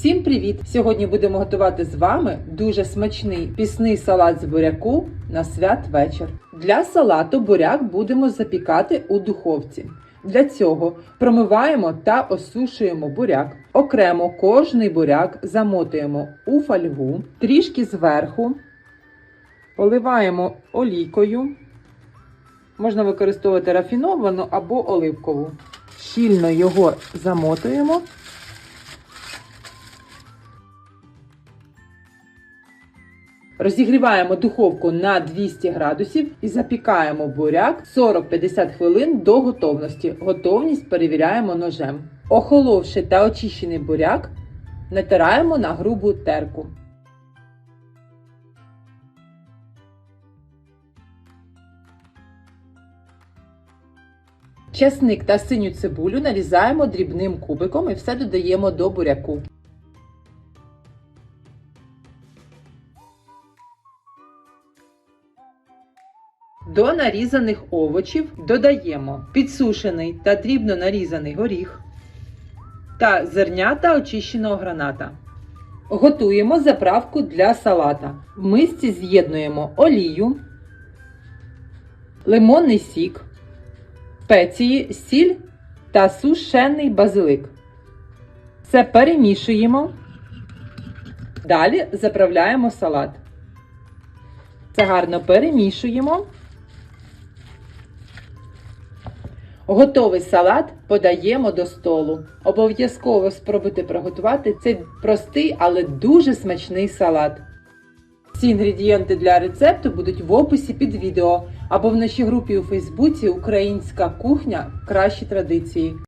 Всім привіт! Сьогодні будемо готувати з вами дуже смачний пісний салат з буряку на святвечір. Для салату буряк будемо запікати у духовці. Для цього промиваємо та осушуємо буряк. Окремо кожний буряк замотуємо у фольгу, трішки зверху, поливаємо олійкою. Можна використовувати рафіновану або оливкову. Щільно його замотуємо. Розігріваємо духовку на 200 градусів і запікаємо буряк 40-50 хвилин до готовності. Готовність перевіряємо ножем. Охоловши та очищений буряк, натираємо на грубу терку. Часник та синю цибулю нарізаємо дрібним кубиком і все додаємо до буряку. До нарізаних овочів додаємо підсушений та дрібно нарізаний горіх та зернята очищеного граната. Готуємо заправку для салата. В мисці з'єднуємо олію, лимонний сік, спеції, сіль та сушений базилик. Все перемішуємо. Далі заправляємо салат. Це гарно перемішуємо. Готовий салат подаємо до столу. Обов'язково спробуйте приготувати цей простий, але дуже смачний салат. Всі інгредієнти для рецепту будуть в описі під відео або в нашій групі у Фейсбуці Українська кухня Кращі традиції.